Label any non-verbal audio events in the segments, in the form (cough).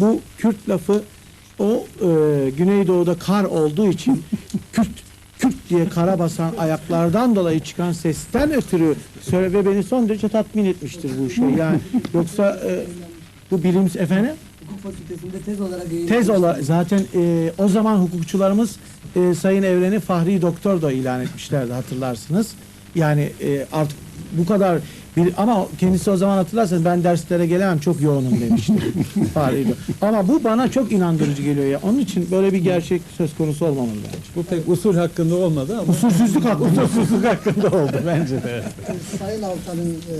bu Kürt lafı o e, Güneydoğu'da kar olduğu için (laughs) Kürt Kürt diye kara basan ayaklardan dolayı çıkan sesten ötürü söyle ve beni son derece tatmin etmiştir bu şey. Yani yoksa e, bu bilim efendim Hukuk fakültesinde tez olarak tez olarak zaten e, o zaman hukukçularımız e, Sayın Evren'i Fahri Doktor da ilan etmişlerdi hatırlarsınız. Yani e, artık bu kadar bir ama kendisi o zaman hatırlarsanız ben derslere gelemem çok yoğunum demişti. (laughs) Ama bu bana çok inandırıcı geliyor ya. Onun için böyle bir gerçek söz konusu olmamalı bence. Bu pek usul hakkında olmadı ama Usulsüzlük hakkında, usulsüzlük hakkında oldu bence de. Sayın Altan'ın e,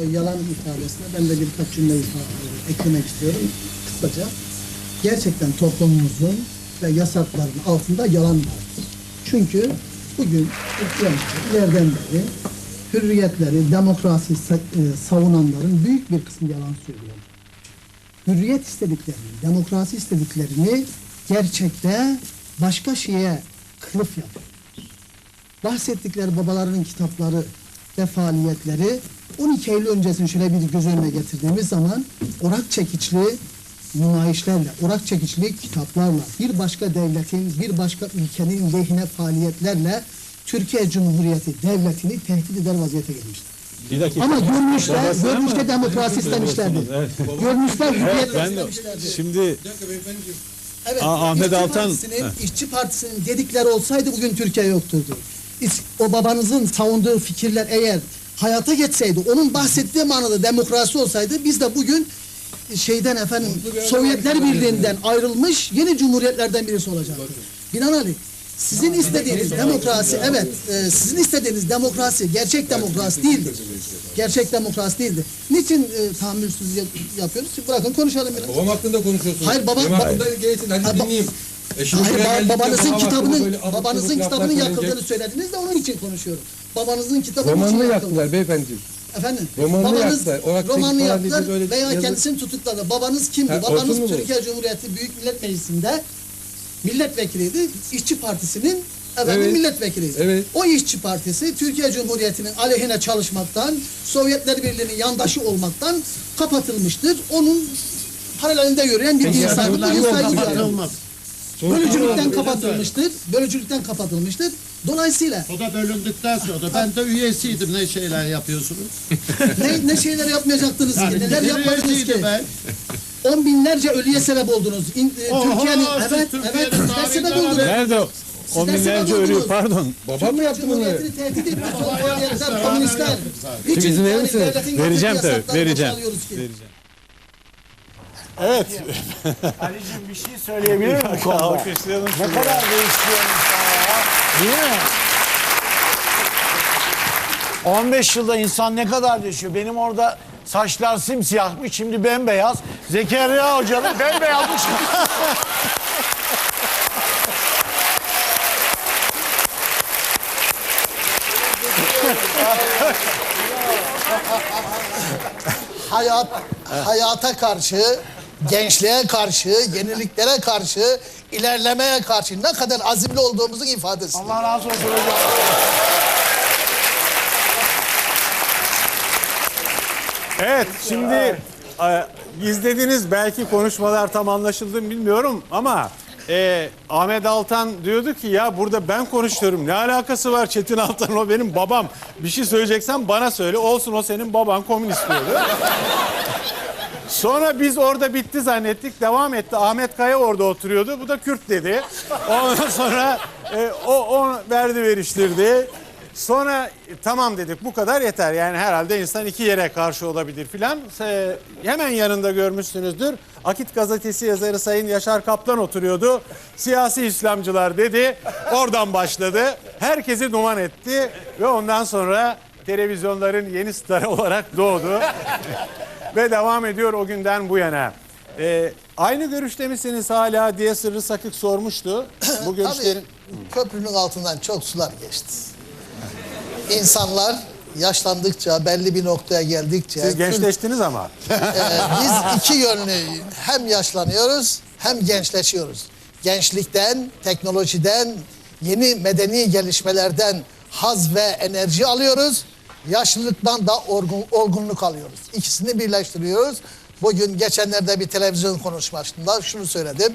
o yalan ifadesine ben de birkaç cümle ifade, eklemek istiyorum kısaca. Gerçekten toplumumuzun ve yasakların altında yalan vardır. Çünkü bugün Türkiye'mizde ileriden beri hürriyetleri, demokrasi e, savunanların büyük bir kısmı yalan söylüyor. Hürriyet istediklerini, demokrasi istediklerini gerçekte başka şeye kılıf yapıyor bahsettikleri babalarının kitapları ve faaliyetleri 12 Eylül öncesini şöyle bir göz önüne getirdiğimiz zaman orak çekiçli nümayişlerle, orak çekiçli kitaplarla, bir başka devletin, bir başka ülkenin lehine faaliyetlerle Türkiye Cumhuriyeti devletini tehdit eder vaziyete gelmiştir. bir dakika. Ama ama- görünüşte demokrasi istemişlerdi. Görünüşte hürriyet istemişlerdi. şimdi Evet, Aa, Ahmet İşçi Altan- Partisi'nin. İşçi Partisi'nin dedikleri olsaydı bugün Türkiye yokturdu. O babanızın savunduğu fikirler eğer hayata geçseydi, onun bahsettiği manada demokrasi olsaydı biz de bugün şeyden efendim Sovyetler Birliği'nden ayrılmış yeni cumhuriyetlerden birisi olacaktık. Binaenaleyh sizin istediğiniz demokrasi evet e, sizin istediğiniz demokrasi gerçek demokrasi değildir. Gerçek demokrasi değildir. Niçin e, tahammülsüz yap- yapıyoruz? Bırakın konuşalım biraz. Babam hakkında konuşuyorsunuz. Hayır, baba- Benim hakkında gelsin hadi Hayır, ba- dinleyeyim. E şimdi Hayır, babanızın babam kitabının babanızın kitabının yakıldığını söylediniz de onun için konuşuyorum. Babanızın kitabının için Romanını yakıldı. yaktılar beyefendi. Efendim, Romanını babanız yaktılar. Romanını yaktılar veya yazı- kendisini tutukladı. Babanız kimdi? Ha, Babanız? Türkiye Cumhuriyeti Büyük Millet Meclisi'nde milletvekiliydi. İşçi Partisinin efendim Evet. milletvekiliydi. Evet. O işçi partisi Türkiye Cumhuriyeti'nin aleyhine çalışmaktan, Sovyetler Birliği'nin yandaşı olmaktan kapatılmıştır. Onun paralelinde yürüyen bir insan. Saygı duyarım. Bölücülükten kapatılmıştır. Bölücülükten kapatılmıştır. Dolayısıyla O da bölündükten sonra ben de üyesiydim ne şeyler yapıyorsunuz. ne, ne şeyler yapmayacaktınız ki? Neler yapmadınız ki? ben. On binlerce ölüye sebep oldunuz. E, Türkiye'nin evet evet sizler sebep oldunuz. nerede o? On binlerce ölüyor pardon. Babam mı yaptı bunu? Komünistler. Şimdi izin verir misin? devletin Vereceğim tabii. Vereceğim. Vereceğim. Evet. (laughs) Ali'cim bir şey söyleyebilir miyim bu konuda? Alkışlayalım. Ne kadar değişiyor insan ya. Değil mi? 15 yılda insan ne kadar değişiyor. Benim orada saçlar simsiyahmış şimdi bembeyaz. Zekeriya Hoca'nın bembeyazmış. Hayat, hayata karşı, gençliğe karşı, yeniliklere karşı, ilerlemeye karşı ne kadar azimli olduğumuzun ifadesi. Allah razı olsun hocam. Evet şimdi e, belki konuşmalar tam anlaşıldı mı bilmiyorum ama e, Ahmet Altan diyordu ki ya burada ben konuşuyorum ne alakası var Çetin Altan o benim babam bir şey söyleyeceksen bana söyle olsun o senin baban komünist diyordu. Sonra biz orada bitti zannettik. Devam etti. Ahmet Kaya orada oturuyordu. Bu da Kürt dedi. Ondan sonra e, o, o verdi veriştirdi. Sonra e, tamam dedik bu kadar yeter. Yani herhalde insan iki yere karşı olabilir filan. Hemen yanında görmüşsünüzdür. Akit gazetesi yazarı Sayın Yaşar Kaplan oturuyordu. Siyasi İslamcılar dedi. Oradan başladı. Herkesi duman etti. Ve ondan sonra televizyonların yeni starı olarak doğdu. (laughs) Ve devam ediyor o günden bu yana. Ee, aynı görüşte misiniz hala diye Sırrı Sakık sormuştu. (clears throat) Bu görüşlerin... Tabii köprünün altından çok sular geçti. İnsanlar yaşlandıkça, belli bir noktaya geldikçe... Siz gençleştiniz ama. (laughs) Ee, biz iki yönlü hem yaşlanıyoruz hem gençleşiyoruz. Gençlikten, teknolojiden, yeni medeni gelişmelerden haz ve enerji alıyoruz. Yaşlılıktan da orgun, olgunluk alıyoruz. İkisini birleştiriyoruz. Bugün geçenlerde bir televizyon konuşmasında şunu söyledim.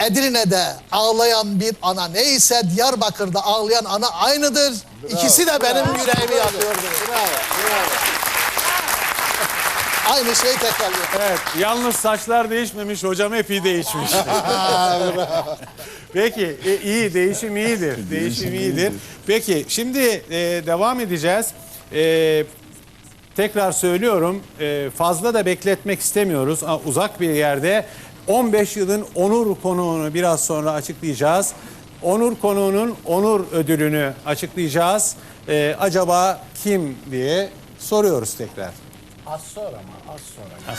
Edirne'de ağlayan bir ana neyse Diyarbakır'da ağlayan ana aynıdır. İkisi de benim yüreğimi yakıyor. Aynı şeyi tekrarlıyor. Evet, yalnız saçlar değişmemiş, hocam epey değişmiş. (laughs) Peki, e, iyi, değişim iyidir. Değişim iyidir. Peki, şimdi e, devam edeceğiz. E, tekrar söylüyorum, e, fazla da bekletmek istemiyoruz. Uzak bir yerde 15 yılın onur konuğunu biraz sonra açıklayacağız. Onur konuğunun onur ödülünü açıklayacağız. E, acaba kim diye soruyoruz tekrar. Az sonra mı? Az sonra.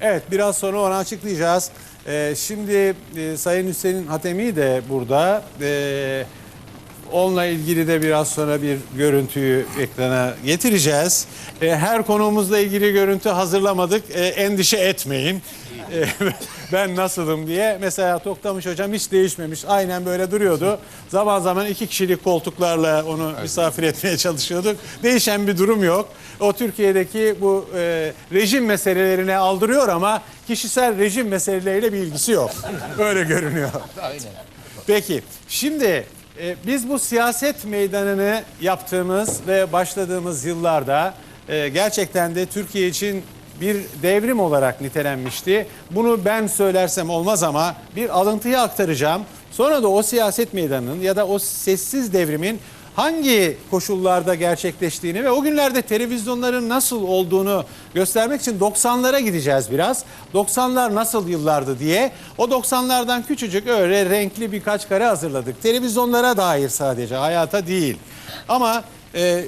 Evet biraz sonra onu açıklayacağız. Ee, şimdi e, Sayın Hüseyin Hatemi de burada. Ee, onunla ilgili de biraz sonra bir görüntüyü ekrana getireceğiz. Ee, her konuğumuzla ilgili görüntü hazırlamadık. Ee, endişe etmeyin. (laughs) Ben nasılım diye. Mesela Toktamış hocam hiç değişmemiş. Aynen böyle duruyordu. Zaman zaman iki kişilik koltuklarla onu misafir etmeye çalışıyorduk. Değişen bir durum yok. O Türkiye'deki bu e, rejim meselelerine aldırıyor ama kişisel rejim meseleleriyle bir ilgisi yok. (laughs) Öyle görünüyor. Peki şimdi e, biz bu siyaset meydanını yaptığımız ve başladığımız yıllarda e, gerçekten de Türkiye için bir devrim olarak nitelenmişti. Bunu ben söylersem olmaz ama bir alıntıyı aktaracağım. Sonra da o siyaset meydanının ya da o sessiz devrimin hangi koşullarda gerçekleştiğini ve o günlerde televizyonların nasıl olduğunu göstermek için 90'lara gideceğiz biraz. 90'lar nasıl yıllardı diye. O 90'lardan küçücük öyle renkli birkaç kare hazırladık. Televizyonlara dair sadece hayata değil. Ama e,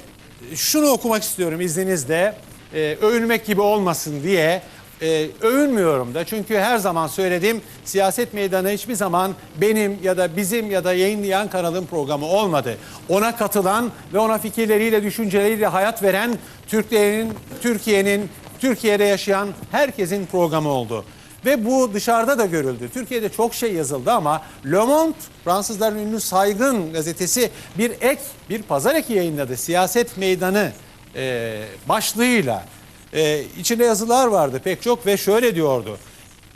şunu okumak istiyorum izninizle. E, övünmek gibi olmasın diye ee, övünmüyorum da çünkü her zaman söyledim siyaset meydanı hiçbir zaman benim ya da bizim ya da yayınlayan kanalın programı olmadı. Ona katılan ve ona fikirleriyle düşünceleriyle hayat veren Türkiye'nin Türkiye'nin Türkiye'de yaşayan herkesin programı oldu. Ve bu dışarıda da görüldü. Türkiye'de çok şey yazıldı ama Le Monde, Fransızların ünlü saygın gazetesi bir ek, bir pazar eki yayınladı. Siyaset meydanı e, başlığıyla. Ee, içinde yazılar vardı pek çok ve şöyle diyordu.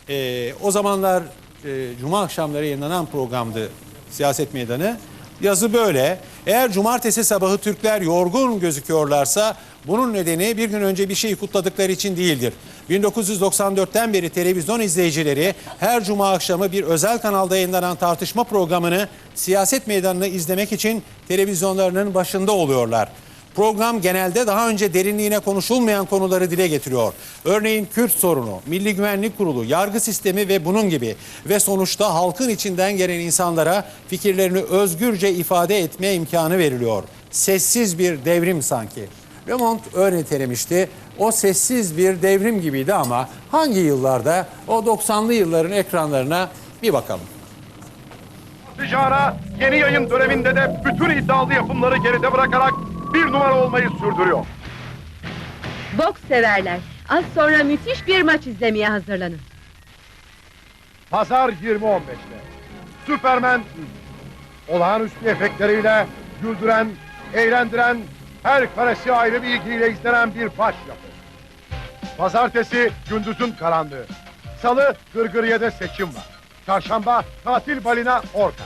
Ee, o zamanlar e, Cuma akşamları yayınlanan programdı Siyaset Meydanı. Yazı böyle. Eğer cumartesi sabahı Türkler yorgun gözüküyorlarsa bunun nedeni bir gün önce bir şeyi kutladıkları için değildir. 1994'ten beri televizyon izleyicileri her cuma akşamı bir özel kanalda yayınlanan tartışma programını siyaset meydanını izlemek için televizyonlarının başında oluyorlar. Program genelde daha önce derinliğine konuşulmayan konuları dile getiriyor. Örneğin Kürt sorunu, Milli Güvenlik Kurulu, yargı sistemi ve bunun gibi. Ve sonuçta halkın içinden gelen insanlara fikirlerini özgürce ifade etme imkanı veriliyor. Sessiz bir devrim sanki. Le Monde öyle nitelemişti. O sessiz bir devrim gibiydi ama hangi yıllarda o 90'lı yılların ekranlarına bir bakalım. Ticara yeni yayın döneminde de bütün iddialı yapımları geride bırakarak bir numara olmayı sürdürüyor. Boks severler. Az sonra müthiş bir maç izlemeye hazırlanın. Pazar 20.15'te. Süpermen olağanüstü efektleriyle güldüren, eğlendiren, her karesi ayrı bir ilgiyle izlenen bir baş yapı. Pazartesi gündüzün karanlığı. Salı Gırgırye'de seçim var. Çarşamba tatil balina orta.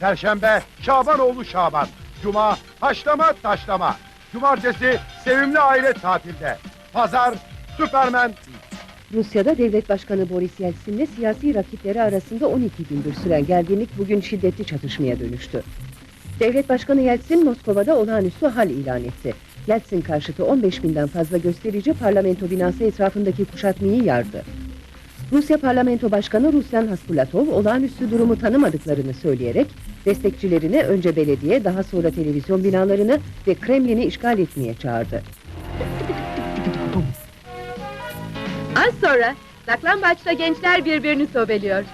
Perşembe Şabanoğlu Şaban. Cuma haşlama taşlama. Cumartesi sevimli aile tatilde. Pazar Süpermen Rusya'da devlet başkanı Boris Yeltsin'le siyasi rakipleri arasında 12 gündür süren gerginlik bugün şiddetli çatışmaya dönüştü. Devlet başkanı Yeltsin Moskova'da olağanüstü hal ilan etti. Yeltsin karşıtı 15 binden fazla gösterici parlamento binası etrafındaki kuşatmayı yardı. Rusya Parlamento Başkanı Ruslan Hasbulatov olağanüstü durumu tanımadıklarını söyleyerek destekçilerini önce belediye daha sonra televizyon binalarını ve Kremlin'i işgal etmeye çağırdı. Az sonra saklambaçta gençler birbirini sobeliyor.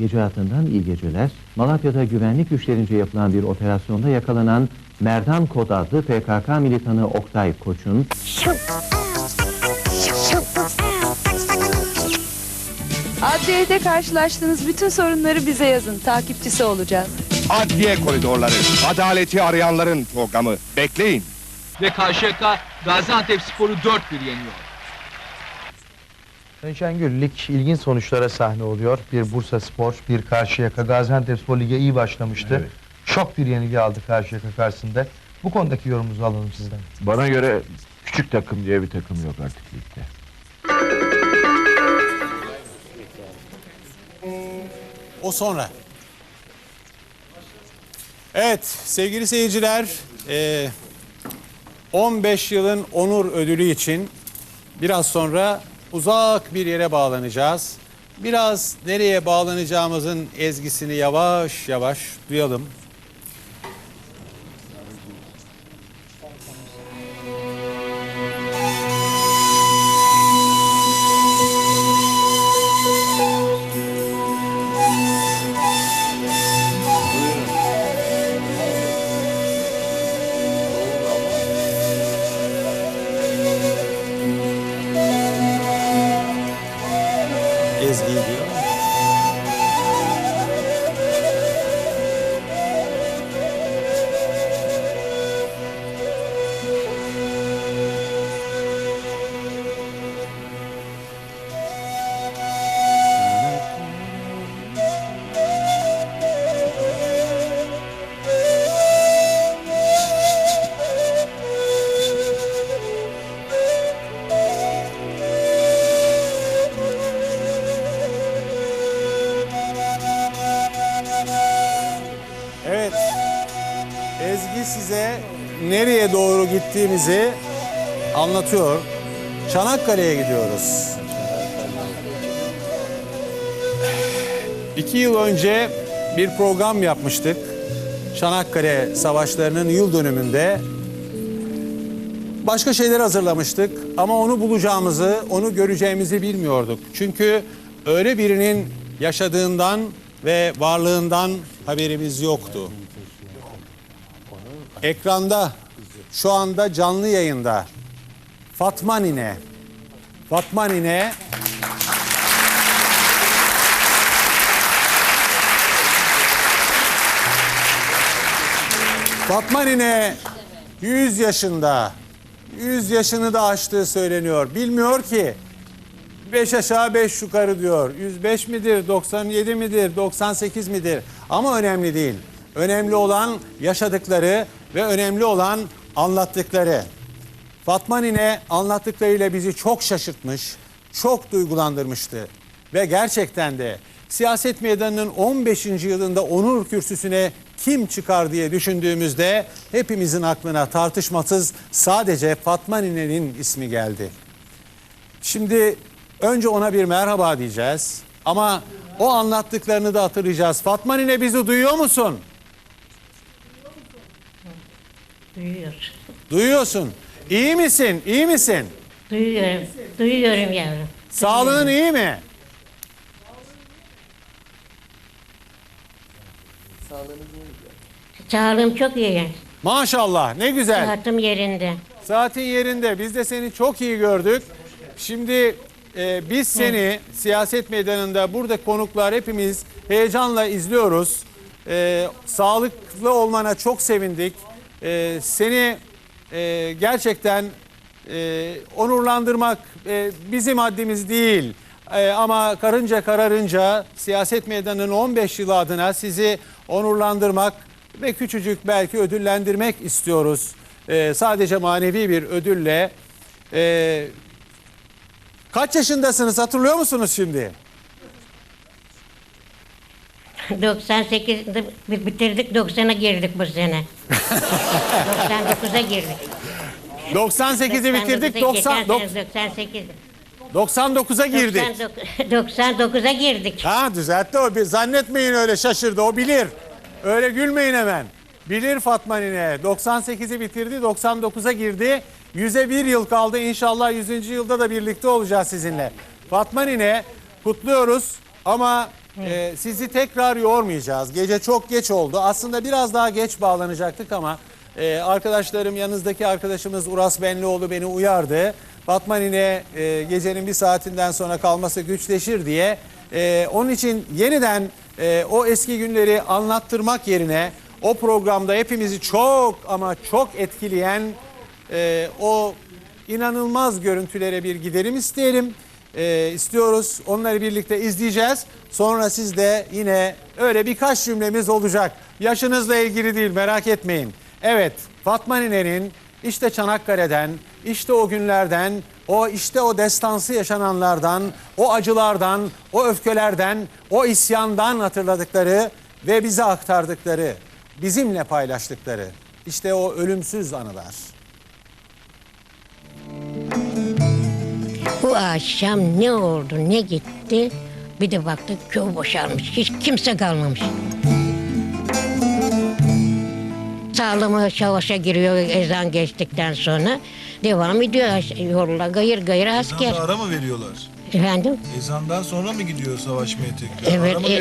Gece hayatından iyi geceler. Malatya'da güvenlik güçlerince yapılan bir operasyonda yakalanan Merdan Kod adlı PKK militanı Oktay Koç'un Adliyede karşılaştığınız bütün sorunları bize yazın. Takipçisi olacağız. Adliye koridorları. Adaleti arayanların programı. Bekleyin. Ve KŞK Gaziantep Spor'u 4-1 yeniyor. Şengül, lig ilginç sonuçlara sahne oluyor. Bir Bursa Spor, bir Karşıyaka, Gaziantep Spor Lig'e iyi başlamıştı. Şok bir yenilgi aldı Karşıyaka karşısında. Bu konudaki yorumunuzu alalım sizden. Bana göre küçük takım diye bir takım yok artık ligde. O sonra. Evet sevgili seyirciler e, 15 yılın onur ödülü için biraz sonra uzak bir yere bağlanacağız. Biraz nereye bağlanacağımızın ezgisini yavaş yavaş duyalım. Gittiğimizi anlatıyor. Çanakkale'ye gidiyoruz. İki yıl önce bir program yapmıştık. Çanakkale Savaşları'nın yıl dönümünde başka şeyler hazırlamıştık ama onu bulacağımızı, onu göreceğimizi bilmiyorduk. Çünkü öyle birinin yaşadığından ve varlığından haberimiz yoktu. Ekranda şu anda canlı yayında Fatma Nine. Fatma Nine Fatma Nine 100 yaşında. 100 yaşını da aştığı söyleniyor. Bilmiyor ki 5 aşağı 5 yukarı diyor. 105 midir, 97 midir, 98 midir? Ama önemli değil. Önemli olan yaşadıkları ve önemli olan anlattıkları. Fatma Nine anlattıklarıyla bizi çok şaşırtmış, çok duygulandırmıştı. Ve gerçekten de siyaset meydanının 15. yılında onur kürsüsüne kim çıkar diye düşündüğümüzde hepimizin aklına tartışmasız sadece Fatma Nine'nin ismi geldi. Şimdi önce ona bir merhaba diyeceğiz ama o anlattıklarını da hatırlayacağız. Fatma Nine bizi duyuyor musun? Duyuyor. Duyuyorsun. İyi misin? İyi misin? Duyuyorum. Duyuyorum yavrum. Sağlığın iyi mi? Sağlığım çok iyi. Maşallah ne güzel. Sıhhatim yerinde. Saatin yerinde. Biz de seni çok iyi gördük. Şimdi e, biz seni siyaset meydanında burada konuklar hepimiz heyecanla izliyoruz. E, sağlıklı olmana çok sevindik. E, seni e, gerçekten e, onurlandırmak e, bizim haddimiz değil. E, ama karınca kararınca siyaset meydanının 15 yılı adına sizi onurlandırmak ve küçücük belki ödüllendirmek istiyoruz. E, sadece manevi bir ödülle. E, kaç yaşındasınız hatırlıyor musunuz şimdi? 98'de bi- bitirdik 90'a girdik bu sene. 99'a girdik. 98'i bitirdik 90, 98. 99'a girdik. 99'a girdik. Ha düzeltti o. Bir zannetmeyin öyle şaşırdı. O bilir. Öyle gülmeyin hemen. Bilir Fatma Nine. 98'i bitirdi. 99'a girdi. 100'e bir yıl kaldı. İnşallah 100. yılda da birlikte olacağız sizinle. Fatma Nine kutluyoruz ama Ee, sizi tekrar yormayacağız. Gece çok geç oldu. Aslında biraz daha geç bağlanacaktık ama e, arkadaşlarım yanınızdaki arkadaşımız Uras Benlioğlu beni uyardı. Fatma Nine e, gecenin bir saatinden sonra kalması güçleşir diye. E, onun için yeniden e, o eski günleri anlattırmak yerine o programda hepimizi çok ama çok etkileyen e, o inanılmaz görüntülere bir gidelim isteyelim. E, istiyoruz. Onları birlikte izleyeceğiz. Sonra siz de yine öyle birkaç cümlemiz olacak. Yaşınızla ilgili değil merak etmeyin. Evet Fatma Nine'nin işte Çanakkale'den, işte o günlerden, o işte o destansı yaşananlardan, o acılardan, o öfkelerden, o isyandan hatırladıkları ve bize aktardıkları, bizimle paylaştıkları işte o ölümsüz anılar. Bu akşam ne oldu ne gitti bir de baktık köy boşalmış. Hiç kimse kalmamış. Sağlama savaşa giriyor ezan geçtikten sonra. Devam ediyor yolla gayır gayır asker. Ezandan ara mı veriyorlar? Efendim? Ezandan sonra mı gidiyor savaşmaya tekrar? Evet, Ara mı e-